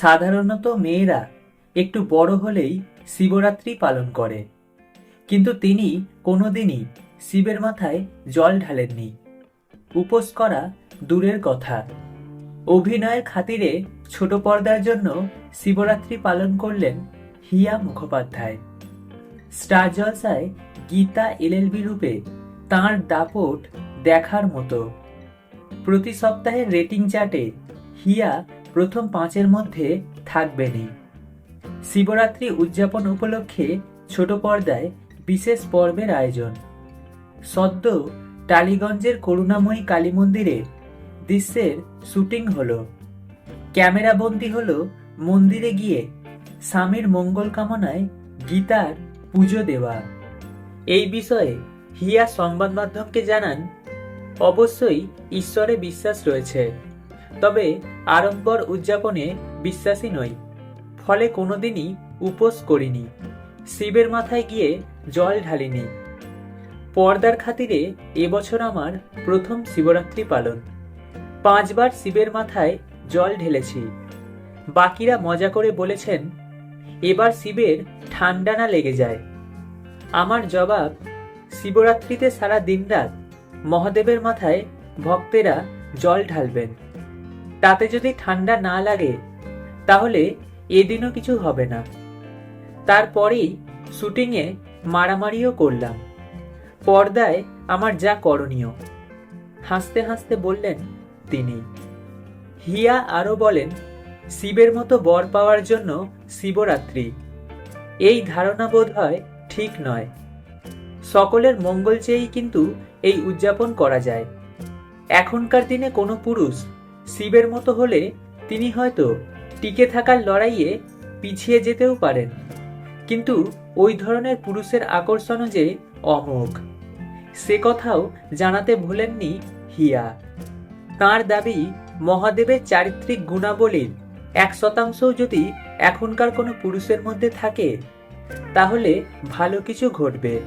সাধারণত মেয়েরা একটু বড় হলেই শিবরাত্রি পালন করে। কিন্তু তিনি কোনোদিনই শিবের মাথায় জল ঢালেননি। উপোস করা দূরের কথা। অভিনয়ের খাতিরে ছোট পর্দার জন্য শিবরাত্রি পালন করলেন হিয়া মুখোপাধ্যায়। স্টার জলসায় গীতা এলএলবি রূপে তাঁর দাপট দেখার মতো। প্রতি সপ্তাহের রেটিং চার্টে হিয়া প্রথম পাঁচের মধ্যে থাকবেনই শিবরাত্রি উদযাপন উপলক্ষে ছোট পর্দায় বিশেষ পর্বের আয়োজন। সদ্য টালিগঞ্জের করুণাময়ী কালী মন্দিরে দৃশ্যের শুটিং হলো। ক্যামেরাবন্দি হলো মন্দিরে গিয়ে। স্বামীর মঙ্গল কামনায় গীতার পুজো দেওয়া। এই বিষয়ে হিয়া সংবাদ মাধ্যমকে জানান, অবশ্যই ঈশ্বরে বিশ্বাস রয়েছে। তবে আড়ম্বর উদযাপনে বিশ্বাসী নই। ফলে কোনোদিনই উপোস করিনি। শিবের মাথায় গিয়ে জল ঢালিনি। পর্দার খাতিরে এবছর আমার প্রথম শিবরাত্রি পালন। পাঁচবার শিবের মাথায় জল ঢেলেছি। বাকিরা মজা করে বলেছেন, এবার শিবের ঠান্ডা না লেগে যায়। আমার জবাব, শিবরাত্রিতে সারা দিনরাত মহাদেবের মাথায় ভক্তেরা জল ঢালবেন। তাতে যদি ঠান্ডা না লাগে, তাহলে এদিনও কিছু হবে না। তারপরেই শুটিংয়ে মারামারিও করলাম। পর্দায় আমার যা করণীয়, হাসতে হাসতে বললেন তিনি। হিয়া আরও বলেন, শিবের মতো বর পাওয়ার জন্য শিবরাত্রি। এই ধারণা বোধ হয় ঠিক নয়। সকলের মঙ্গল চেয়েই কিন্তু এই উদযাপন করা যায়। এখনকার দিনে কোনো পুরুষ শিবের মতো হলে তিনি হয়তো টিকে থাকার লড়াইয়ে পিছিয়ে যেতেও পারেন। কিন্তু ওই ধরনের পুরুষের আকর্ষণও যে অমোঘ। সে কথাও জানাতে ভুলেননি হিয়া। তার দাবি, মহাদেবের চারিত্রিক গুণাবলীর এক শতাংশও যদি এখনকার কোনো পুরুষের মধ্যে থাকে, তাহলে ভালো কিছু ঘটবে।